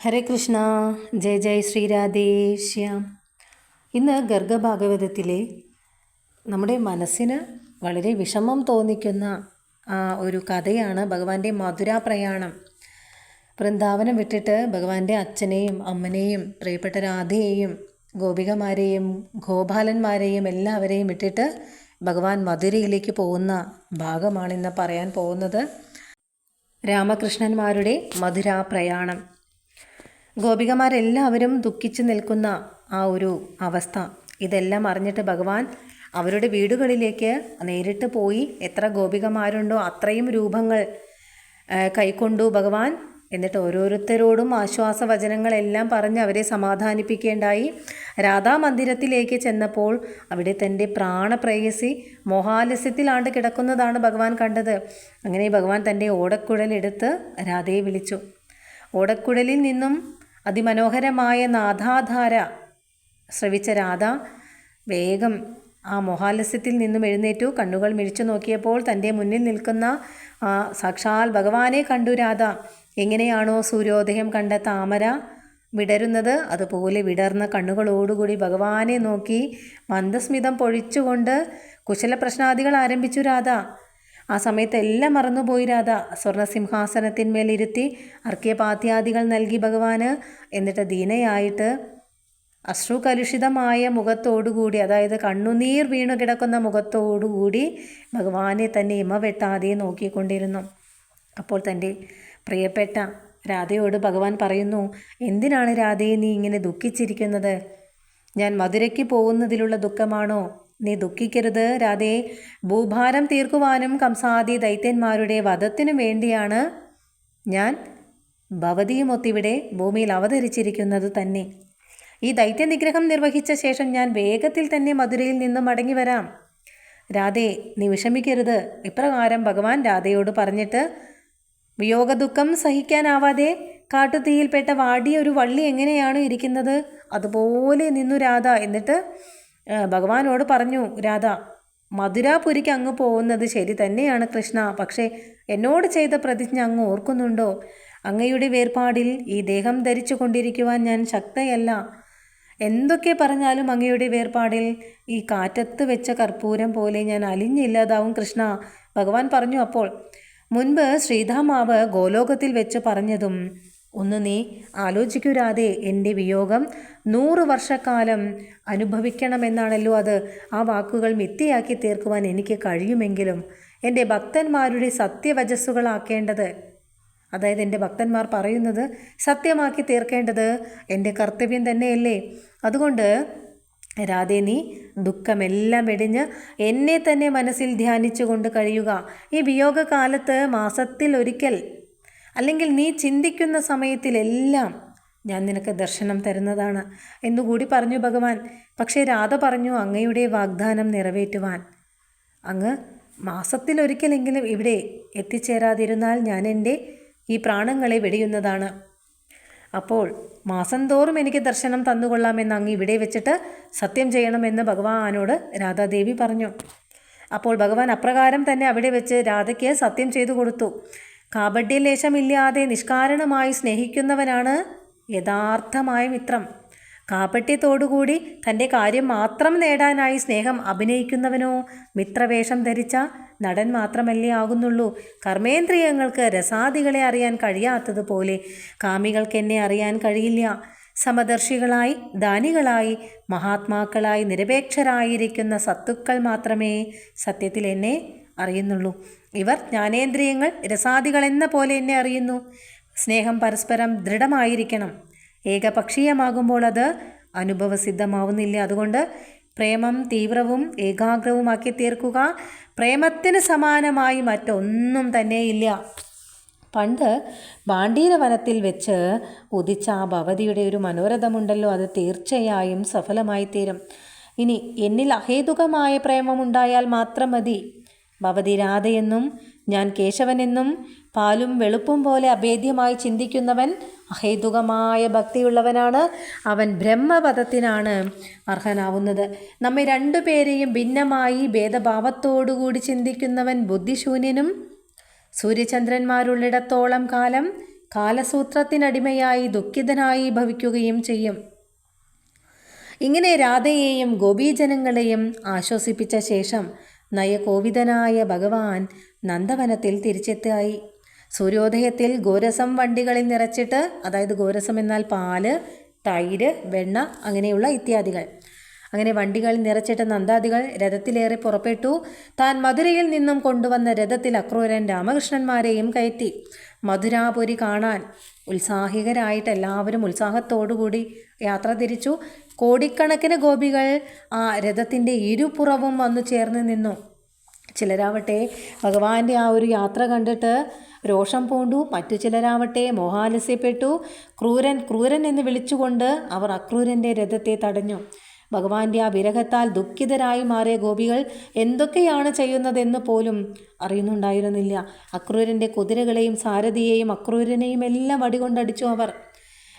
ഹരേ കൃഷ്ണ. ജയ ജയ ശ്രീരാധേശ്യാം ഇന്ന് ഗർഗഭാഗവതത്തിലെ നമ്മുടെ മനസ്സിന് വളരെ വിഷമം തോന്നിക്കുന്ന ഒരു കഥയാണ് ഭഗവാന്റെ മധുരാപ്രയാണം വൃന്ദാവനം വിട്ടിട്ട് ഭഗവാന്റെ അച്ഛനെയും അമ്മനെയും പ്രിയപ്പെട്ട രാധയെയും ഗോപികമാരെയും ഗോപാലന്മാരെയും എല്ലാവരെയും വിട്ടിട്ട് ഭഗവാൻ മധുരയിലേക്ക് പോകുന്ന ഭാഗമാണ് ഭാഗമാണിന്ന് പറയാൻ പോകുന്നത് രാമകൃഷ്ണന്മാരുടെ മധുരാ പ്രയാണം. ഗോപികമാരെല്ലാവരും ദുഃഖിച്ചു നിൽക്കുന്ന ആ ഒരു അവസ്ഥ. ഇതെല്ലാം അറിഞ്ഞിട്ട് ഭഗവാൻ അവരുടെ വീടുകളിലേക്ക് നേരിട്ട് പോയി എത്ര ഗോപികമാരുണ്ടോ അത്രയും രൂപങ്ങൾ കൈക്കൊണ്ടു ഭഗവാൻ. എന്നിട്ട് ഓരോരുത്തരോടും ആശ്വാസവചനങ്ങളെല്ലാം പറഞ്ഞ് അവരെ സമാധാനിപ്പിക്കേണ്ടായി. രാധാ മന്ദിരത്തിലേക്ക് ചെന്നപ്പോൾ അവിടെ തന്റെ പ്രാണപ്രേയസി മോഹാലസ്യത്തിലാണ്ട് കിടക്കുന്നതാണ് ഭഗവാൻ കണ്ടത്. അങ്ങനെ ഭഗവാൻ തന്റെ ഓടക്കുഴലെടുത്ത് രാധയെ വിളിച്ചു. ഓടക്കുഴലിൽ നിന്നും അതിമനോഹരമായ നാഥാധാര. ശ്രവിച്ച രാധ വേഗം ആ മോഹാലസ്യത്തിൽ നിന്നും എഴുന്നേറ്റു. കണ്ണുകൾ മിഴിച്ചു നോക്കിയപ്പോൾ തന്റെ മുന്നിൽ നിൽക്കുന്ന ആ സാക്ഷാൽ ഭഗവാനെ കണ്ടു രാധ. എങ്ങനെയാണോ സൂര്യോദയം കണ്ട താമര വിടരുന്നത്. അതുപോലെ വിടർന്ന കണ്ണുകളോടുകൂടി ഭഗവാനെ നോക്കി മന്ദസ്മിതം പൊഴിച്ചുകൊണ്ട് കുശല പ്രശ്നാദികൾ ആരംഭിച്ചു രാധ. ആ സമയത്ത് എല്ലാം മറന്നുപോയി രാധ. സ്വർണസിംഹാസനത്തിന്മേലിരുത്തി ഇരുത്തി അർഘ്യപാത്യാദികൾ നൽകി ഭഗവാന്. എന്നിട്ട് ദീനയായിട്ട് അശ്രുകലുഷിതമായ മുഖത്തോടുകൂടി അതായത് കണ്ണുനീർ വീണു കിടക്കുന്ന മുഖത്തോടുകൂടി ഭഗവാനെ തന്നെ ഇമ വെട്ടാതെ നോക്കിക്കൊണ്ടിരുന്നു. അപ്പോൾ തന്റെ പ്രിയപ്പെട്ട രാധയോട് ഭഗവാൻ പറയുന്നു എന്തിനാണ് രാധയെ നീ ഇങ്ങനെ ദുഃഖിച്ചിരിക്കുന്നത്? ഞാൻ മധുരയ്ക്ക് പോകുന്നതിലുള്ള ദുഃഖമാണോ? നീ ദുഃഖിക്കരുത്. രാധേ ഭൂഭാരം തീർക്കുവാനും കംസാദി ദൈത്യന്മാരുടെ വധത്തിനും വേണ്ടിയാണ് ഞാൻ ഭവതിയുമൊത്തിവിടെ ഭൂമിയിൽ അവതരിച്ചിരിക്കുന്നത് തന്നെ. ഈ ദൈത്യനിഗ്രഹം നിർവഹിച്ച ശേഷം ഞാൻ വേഗത്തിൽ തന്നെ മധുരയിൽ നിന്നും മടങ്ങി വരാം. രാധേ നീ വിഷമിക്കരുത്. ഇപ്രകാരം ഭഗവാൻ രാധയോട് പറഞ്ഞിട്ട് വിയോഗദുഃഖം സഹിക്കാനാവാതെ കാട്ടുതീയിൽപ്പെട്ട വാടിയ ഒരു വള്ളി എങ്ങനെയാണ് ഇരിക്കുന്നത്? അതുപോലെ നിന്നു രാധ. എന്നിട്ട് ഭഗവാനോട് പറഞ്ഞു രാധ മധുരാപുരിക്ക് അങ്ങ് പോകുന്നത് ശരി തന്നെയാണ് കൃഷ്ണ. പക്ഷേ എന്നോട് ചെയ്ത പ്രതിജ്ഞ അങ്ങ് ഓർക്കുന്നുണ്ടോ? അങ്ങയുടെ വേർപാടിൽ ഈ ദേഹം ധരിച്ചു കൊണ്ടിരിക്കുവാൻ ഞാൻ ശക്തയല്ല. എന്തൊക്കെ പറഞ്ഞാലും അങ്ങയുടെ വേർപാടിൽ ഈ കാറ്റത്ത് വെച്ച കർപ്പൂരം പോലെ ഞാൻ അലിഞ്ഞില്ലാതാവും കൃഷ്ണ. ഭഗവാൻ പറഞ്ഞു അപ്പോൾ മുൻപ് ശ്രീധാമാവ് ഗോലോകത്തിൽ വെച്ച് പറഞ്ഞതും ഒന്ന് നീ ആലോചിക്കൂരാതെ എന്റെ വിയോഗം നൂറ് വർഷക്കാലം അനുഭവിക്കണമെന്നാണല്ലോ അത്. ആ വാക്കുകൾ മിത്തിയാക്കി തീർക്കുവാൻ എനിക്ക് കഴിയുമെങ്കിലും എന്റെ ഭക്തന്മാരുടെ സത്യവചസ്സുകളാക്കേണ്ടത് അതായത് എന്റെ ഭക്തന്മാർ പറയുന്നത് സത്യമാക്കി തീർക്കേണ്ടത് എന്റെ കർത്തവ്യം തന്നെയല്ലേ. അതുകൊണ്ട് രാധേ നീ ദുഃഖമെല്ലാം വെടിഞ്ഞ് എന്നെ തന്നെ മനസ്സിൽ ധ്യാനിച്ചുകൊണ്ട് കഴിയുക. ഈ വിയോഗകാലത്ത് മാസത്തിൽ ഒരിക്കൽ അല്ലെങ്കിൽ നീ ചിന്തിക്കുന്ന സമയത്തിലെല്ലാം ഞാൻ നിനക്ക് ദർശനം തരുന്നതാണ് എന്നുകൂടി പറഞ്ഞു ഭഗവാൻ. പക്ഷേ രാധ പറഞ്ഞു അങ്ങയുടെ വാഗ്ദാനം നിറവേറ്റുവാൻ. അങ്ങ് മാസത്തിലൊരിക്കലെങ്കിലും ഇവിടെ എത്തിച്ചേരാതിരുന്നാൽ ഞാൻ എന്റെ ഈ പ്രാണങ്ങളെ വെടിയുന്നതാണ്. അപ്പോൾ മാസം തോറും എനിക്ക് ദർശനം തന്നുകൊള്ളാമെന്ന് അങ്ങ് ഇവിടെ വെച്ചിട്ട് സത്യം ചെയ്യണമെന്ന് ഭഗവാനോട് രാധാദേവി പറഞ്ഞു. അപ്പോൾ ഭഗവാൻ അപ്രകാരം തന്നെ അവിടെ വെച്ച് രാധയ്ക്ക് സത്യം ചെയ്തു കൊടുത്തു. കാപഡ്യ ലേശമില്ലാതെ നിഷ്കാരണമായി സ്നേഹിക്കുന്നവനാണ് യഥാർത്ഥമായ മിത്രം. കാപട്യത്തോടുകൂടി തന്റെ കാര്യം മാത്രം നേടാനായി സ്നേഹം അഭിനയിക്കുന്നവനോ മിത്രവേഷം ധരിച്ച നടൻ മാത്രമല്ലേ ആകുന്നുള്ളൂ. കർമ്മേന്ദ്രിയങ്ങൾക്ക് രസാദികളെ അറിയാൻ കഴിയാത്തതുപോലെ കാമികൾക്ക് എന്നെ അറിയാൻ കഴിയില്ല. സമദർശികളായി ദാനികളായി മഹാത്മാക്കളായി നിരപേക്ഷരായിരിക്കുന്ന സത്തുക്കൾ മാത്രമേ സത്യത്തിൽ എന്നെ അറിയുന്നുള്ളൂ. ഇവർ ജ്ഞാനേന്ദ്രിയങ്ങൾ രസാദികൾ എന്ന പോലെ എന്നെ അറിയുന്നു. സ്നേഹം പരസ്പരം ദൃഢമായിരിക്കണം. ഏകപക്ഷീയമാകുമ്പോൾ അത് അനുഭവസിദ്ധമാവുന്നില്ല. അതുകൊണ്ട് പ്രേമം തീവ്രവും ഏകാഗ്രവുമാക്കി തീർക്കുക പ്രേമത്തിന് സമാനമായി മറ്റൊന്നും തന്നെയില്ല. പണ്ട് വനത്തിൽ വെച്ച് ഉദിച്ച ആ ഭവതിയുടെ ഒരു മനോരഥമുണ്ടല്ലോ. അത് തീർച്ചയായും സഫലമായി തീരും ഇനി എന്നിൽ അഹേതുകമായ പ്രേമമുണ്ടായാൽ മാത്രം മതി. ഭവതി രാധയെന്നും ഞാൻ കേശവനെന്നും പാലും വെളുപ്പും പോലെ അഭേദ്യമായി ചിന്തിക്കുന്നവൻ അഹേതുകമായ ഭക്തിയുള്ളവനാണ്. അവൻ ബ്രഹ്മപദത്തിനാണ് അർഹനാവുന്നത്. നമ്മെ രണ്ടുപേരെയും ഭിന്നമായി ഭേദഭാവത്തോടുകൂടി ചിന്തിക്കുന്നവൻ ബുദ്ധിശൂന്യനും സൂര്യചന്ദ്രന്മാരുള്ളിടത്തോളം കാലം കാലസൂത്രത്തിനടിമയായി ദുഃഖിതനായി ഭവിക്കുകയും ചെയ്യും. ഇങ്ങനെ രാധയെയും ഗോപീജനങ്ങളെയും ആശ്വസിപ്പിച്ച ശേഷം നയകോവിതനായ ഭഗവാൻ നന്ദവനത്തിൽ തിരിച്ചെത്തായി സൂര്യോദയത്തിൽ ഗോരസം വണ്ടികളിൽ നിറച്ചിട്ട് അതായത് ഗോരസം എന്നാൽ പാൽ തൈര് വെണ്ണ അങ്ങനെയുള്ള ഇത്യാദികൾ. അങ്ങനെ വണ്ടികളിൽ നിറച്ചിട്ട് നന്ദാദികൾ രഥത്തിലേറെ പുറപ്പെട്ടു. താൻ മധുരയിൽ നിന്നും കൊണ്ടുവന്ന രഥത്തിൽ അക്രൂരൻ രാമകൃഷ്ണന്മാരെയും കയറ്റി. മധുരാപുരി കാണാൻ ഉത്സാഹികരായിട്ട് എല്ലാവരും ഉത്സാഹത്തോടുകൂടി യാത്ര തിരിച്ചു. കോടിക്കണക്കിന് ഗോപികൾ ആ രഥത്തിന്റെ ഇരുപുറവും വന്നു ചേർന്ന് നിന്നു. ചിലരാവട്ടെ ഭഗവാന്റെ ആ ഒരു യാത്ര കണ്ടിട്ട് രോഷം പൂണ്ടു മറ്റു ചിലരാവട്ടെ മോഹാലസ്യപ്പെട്ടു. ക്രൂരൻ ക്രൂരൻ എന്ന് വിളിച്ചുകൊണ്ട് അവർ അക്രൂരന്റെ രഥത്തെ തടഞ്ഞു. ഭഗവാന്റെ ആ വിരഹത്താൽ ദുഃഖിതരായി മാറിയ ഗോപികൾ എന്തൊക്കെയാണ് ചെയ്യുന്നതെന്ന് പോലും അറിയുന്നുണ്ടായിരുന്നില്ല. അക്രൂരന്റെ കുതിരകളെയും സാരഥിയെയും അക്രൂരനെയും എല്ലാം അടികൊണ്ടടിച്ചു അവർ.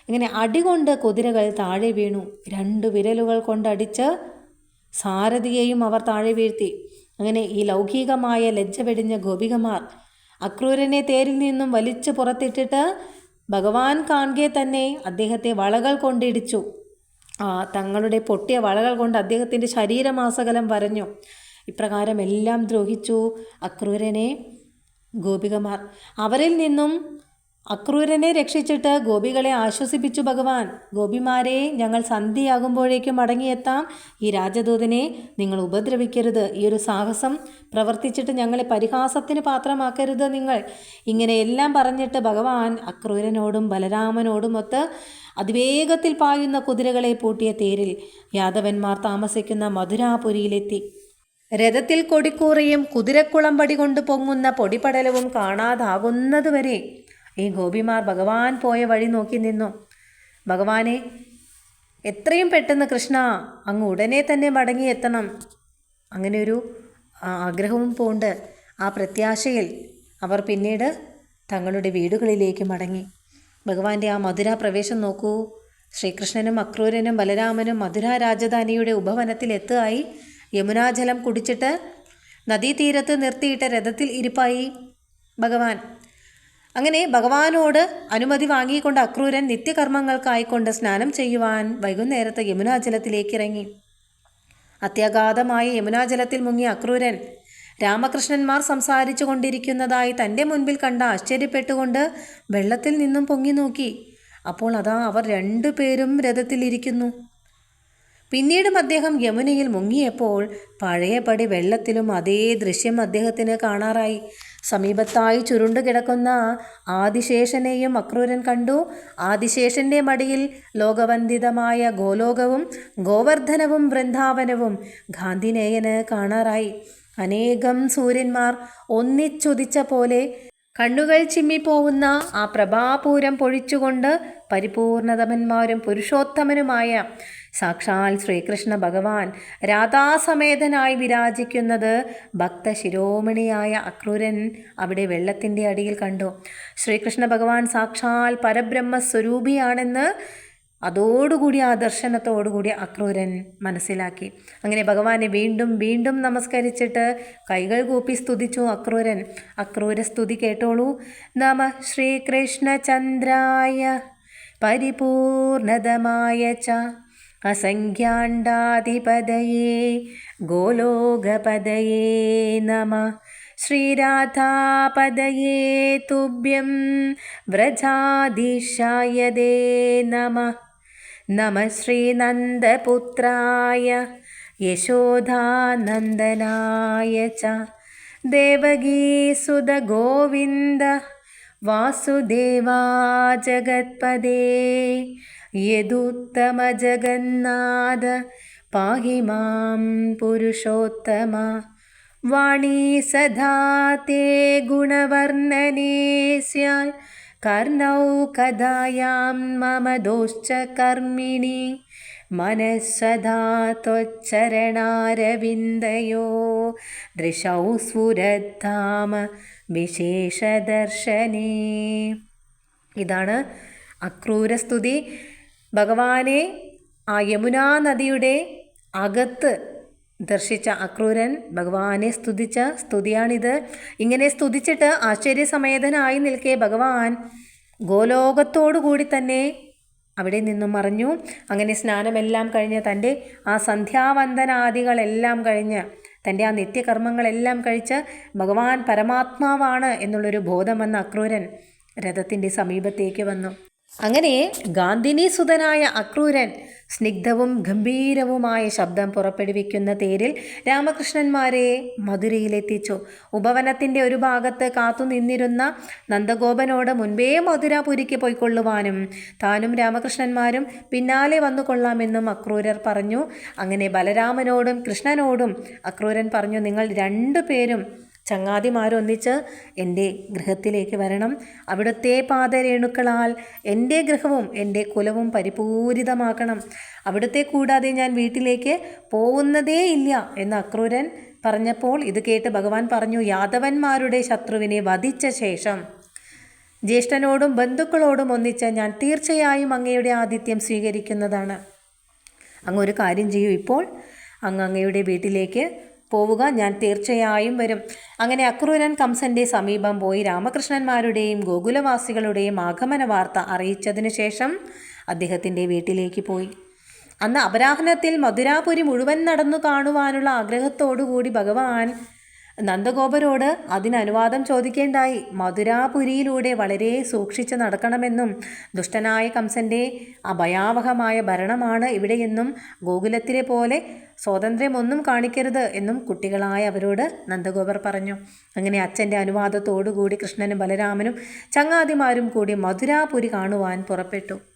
ഇങ്ങനെ അടികൊണ്ട് കുതിരകൾ താഴെ വീണു. രണ്ട് വിരലുകൾ കൊണ്ടടിച്ച് സാരഥിയെയും അവർ താഴെ വീഴ്ത്തി. അങ്ങനെ ഈ ലൗകികമായ ലജ്ജ വെടിഞ്ഞ ഗോപികമാർ അക്രൂരനെ തേരിൽ നിന്നും വലിച്ചു പുറത്തിട്ടിട്ട് ഭഗവാൻ കാണുകെ തന്നെ അദ്ദേഹത്തെ വളകൾ കൊണ്ടിടിച്ചു. തങ്ങളുടെ പൊട്ടിയ വളകൾ കൊണ്ട് അദ്ദേഹത്തിന്റെ ശരീരമാസകലം വരഞ്ഞു. ഇപ്രകാരം എല്ലാം ദ്രോഹിച്ചു അക്രൂരനെ ഗോപികമാർ. അവരിൽ നിന്നും അക്രൂരനെ രക്ഷിച്ചിട്ട് ഗോപികളെ ആശ്വസിപ്പിച്ചു ഭഗവാൻ. ഗോപിമാരെ ഞങ്ങൾ സന്ധിയാകുമ്പോഴേക്കും മടങ്ങിയെത്താം. ഈ രാജദൂതനെ നിങ്ങൾ ഉപദ്രവിക്കരുത്. ഈ ഒരു സാഹസം പ്രവർത്തിച്ചിട്ട് ഞങ്ങളെ പരിഹാസത്തിന് പാത്രമാക്കരുത് നിങ്ങൾ. ഇങ്ങനെയെല്ലാം പറഞ്ഞിട്ട് ഭഗവാൻ അക്രൂരനോടും ബലരാമനോടും ഒത്ത് അതിവേഗത്തിൽ പായുന്ന കുതിരകളെ പൂട്ടിയ തേരിൽ യാദവന്മാർ താമസിക്കുന്ന മധുരാപുരിയിലെത്തി. രഥത്തിൽ കൊടിക്കൂറയും കുതിരക്കുളമ്പടി കൊണ്ട് പൊങ്ങുന്ന പൊടിപടലവും കാണാതാകുന്നതുവരെ ഈ ഗോപിമാർ ഭഗവാൻ പോയ വഴി നോക്കി നിന്നു. ഭഗവാനെ എത്രയും പെട്ടെന്ന് കൃഷ്ണ അങ്ങ് ഉടനെ തന്നെ മടങ്ങിയെത്തണം അങ്ങനെ ഒരു ആഗ്രഹവും പോണ്ട്. ആ പ്രത്യാശയിൽ അവർ പിന്നീട് തങ്ങളുടെ വീടുകളിലേക്ക് മടങ്ങി. ഭഗവാന്റെ ആ മധുര പ്രവേശം നോക്കൂ. ശ്രീകൃഷ്ണനും അക്രൂരനും ബലരാമനും മധുര രാജധാനിയുടെ ഉപവനത്തിൽ എത്തുകയായി. യമുനാജലം കുടിച്ചിട്ട് നദീതീരത്ത് നിർത്തിയിട്ട രഥത്തിൽ ഇരിപ്പായി. ഭഗവാൻ അങ്ങനെ ഭഗവാനോട് അനുമതി വാങ്ങിക്കൊണ്ട് അക്രൂരൻ നിത്യകർമ്മങ്ങൾക്കായിക്കൊണ്ട് സ്നാനം ചെയ്യുവാൻ വൈകുന്നേരത്തെ യമുനാജലത്തിലേക്ക് ഇറങ്ങി അത്യാഘാതമായ യമുനാജലത്തിൽ മുങ്ങിയ അക്രൂരൻ രാമകൃഷ്ണന്മാർ സംസാരിച്ചു കൊണ്ടിരിക്കുന്നതായി തന്റെ മുൻപിൽ കണ്ട ആശ്ചര്യപ്പെട്ടുകൊണ്ട് വെള്ളത്തിൽ നിന്നും പൊങ്ങി നോക്കി. അപ്പോൾ അതാ അവർ രണ്ടുപേരും രഥത്തിലിരിക്കുന്നു. പിന്നീടും അദ്ദേഹം യമുനയിൽ മുങ്ങിയപ്പോൾ പഴയപടി വെള്ളത്തിലും അതേ ദൃശ്യം അദ്ദേഹത്തിന് കാണാറായി. സമീപത്തായി ചുരുണ്ടു കിടക്കുന്ന ആദിശേഷനെയും അക്രൂരൻ കണ്ടു. ആദിശേഷന്റെ മടിയിൽ ലോകവന്ദിതമായ ഗോലോകവും ഗോവർദ്ധനവും വൃന്ദാവനവും ഗാന്ധിനേയന് കാണാറായി. അനേകം സൂര്യന്മാർ ഒന്നിച്ചുദിച്ച പോലെ കണ്ണുകൾ ചിമ്മിപ്പോവുന്ന ആ പ്രഭാപൂരം പൊഴിച്ചുകൊണ്ട് പരിപൂർണതമന്മാരും പുരുഷോത്തമനുമായ സാക്ഷാൽ ശ്രീകൃഷ്ണ ഭഗവാൻ രാധാസമേതനായി വിരാജിക്കുന്നത് ഭക്തശിരോമണിയായ അക്രൂരൻ അവിടെ വെള്ളത്തിന്റെ അടിയിൽ കണ്ടു. ശ്രീകൃഷ്ണ ഭഗവാൻ സാക്ഷാൽ പരബ്രഹ്മ സ്വരൂപിയാണെന്ന് അതോടുകൂടി ആ ദർശനത്തോടുകൂടി അക്രൂരൻ മനസ്സിലാക്കി. അങ്ങനെ ഭഗവാനെ വീണ്ടും വീണ്ടും നമസ്കരിച്ചിട്ട് കൈകൾ കൂപ്പി സ്തുതിച്ചു അക്രൂരൻ. അക്രൂര സ്തുതി കേട്ടോളൂ. നമ ശ്രീകൃഷ്ണചന്ദ്രായ. പരിപൂർണതമായ ച. അസംഖ്യാണ്ടാധിപതയേ ഗോലോകപദയേ നമ. ശ്രീരാധാപദയേ തുഭ്യം വ്രജാധീശായതേ നമ. നമ ശ്രീനന്ദപുത്രായ യശോധാനന്ദനായ ച. ദേവകീസുതഗോവിന്ദ വാസുദേവാ ജഗത്പദേ യദുത്തമജഗന്നാഥ പാഹി മാം പുരുഷോത്തമ. വാണീ സദാ തേ ഗുണവർണനേ സ്യാൽ കർണൗ കഥായാം മമ ദോശ്ച കർമ്മിണി. മനസ്സദാ ത്വച്ചരണാരവിന്ദയോ. ദൃശൗ സ്ഫുരദ്ധാമ വിശേഷദർശനേ. ഇതാണ് അക്രൂരസ്തുതി. ഭഗവാനെ ആ യമുനാ നദിയുടെ അകത്ത് ദർശിച്ച അക്രൂരൻ ഭഗവാനെ സ്തുതിച്ച സ്തുതിയാണിത്. ഇങ്ങനെ സ്തുതിച്ചിട്ട് ആശ്ചര്യസമേതനായി നിൽക്കെ ഭഗവാൻ ഗോലോകത്തോടു കൂടി തന്നെ അവിടെ നിന്നും മറിഞ്ഞു അങ്ങനെ സ്നാനമെല്ലാം കഴിഞ്ഞ് തന്റെ ആ സന്ധ്യാവന്ദനാദികളെല്ലാം കഴിഞ്ഞ് തന്റെ ആ നിത്യകർമ്മങ്ങളെല്ലാം കഴിച്ച് ഭഗവാൻ പരമാത്മാവാണ് എന്നുള്ളൊരു ബോധം വന്ന അക്രൂരൻ രഥത്തിന്റെ സമീപത്തേക്ക് വന്നു. അങ്ങനെ ഗാന്ധിനി സുതനായ അക്രൂരൻ സ്നിഗ്ധവും ഗംഭീരവുമായ ശബ്ദം പുറപ്പെടുവിക്കുന്ന തേരിൽ രാമകൃഷ്ണന്മാരെ മധുരയിലെത്തിച്ചു. ഉപവനത്തിന്റെ ഒരു ഭാഗത്ത് കാത്തു നിന്നിരുന്ന നന്ദഗോപനോട് മുൻപേ മധുരാപുരിക്ക് പോയിക്കൊള്ളുവാനും താനും രാമകൃഷ്ണന്മാരും പിന്നാലെ വന്നു കൊള്ളാമെന്നും അക്രൂരർ പറഞ്ഞു. അങ്ങനെ ബലരാമനോടും കൃഷ്ണനോടും അക്രൂരൻ പറഞ്ഞു നിങ്ങൾ രണ്ടു പേരും ചങ്ങാതിമാരൊന്നിച്ച് എന്റെ ഗൃഹത്തിലേക്ക് വരണം. അവിടുത്തെ പാദരേണുക്കളാൽ എന്റെ ഗൃഹവും എന്റെ കുലവും പരിപൂരിതമാക്കണം. അവിടുത്തെ കൂടാതെ ഞാൻ വീട്ടിലേക്ക് പോകുന്നതേ ഇല്ല എന്ന് അക്രൂരൻ പറഞ്ഞപ്പോൾ ഇത് കേട്ട് ഭഗവാൻ പറഞ്ഞു യാദവന്മാരുടെ ശത്രുവിനെ വധിച്ച ശേഷം ജ്യേഷ്ഠനോടും ബന്ധുക്കളോടും ഒന്നിച്ച് ഞാൻ തീർച്ചയായും അങ്ങയുടെ ആതിഥ്യം സ്വീകരിക്കുന്നതാണ്. അങ്ങ് ഒരു കാര്യം ചെയ്യൂ ഇപ്പോൾ. അങ്ങ് അങ്ങയുടെ വീട്ടിലേക്ക് പോവുക. ഞാൻ തീർച്ചയായും വരും. അങ്ങനെ അക്രൂരൻ കംസന്റെ സമീപം പോയി രാമകൃഷ്ണന്മാരുടെയും ഗോകുലവാസികളുടെയും ആഗമന വാർത്ത അറിയിച്ചതിനു ശേഷം അദ്ദേഹത്തിന്റെ വീട്ടിലേക്ക് പോയി. അന്ന് അപരാഹ്നത്തിൽ മധുരാപുരി മുഴുവൻ നടന്നു കാണുവാനുള്ള ആഗ്രഹത്തോടുകൂടി ഭഗവാൻ നന്ദഗോപരോട് അതിനനുവാദം ചോദിക്കേണ്ടായി. മധുരാപുരിയിലൂടെ വളരെ സൂക്ഷിച്ച് നടക്കണമെന്നും ദുഷ്ടനായ കംസന്റെ അഭയാവഹമായ ഭരണമാണ് ഇവിടെയെന്നും ഗോകുലത്തിലെ പോലെ സ്വാതന്ത്ര്യമൊന്നും കാണിക്കരുത് എന്നും കുട്ടികളായ അവരോട് നന്ദഗോപർ പറഞ്ഞു. അങ്ങനെ അച്ഛന്റെ അനുവാദത്തോടുകൂടി കൃഷ്ണനും ബലരാമനും ചങ്ങാതിമാരും കൂടി മധുരാപുരി കാണുവാൻ പുറപ്പെട്ടു.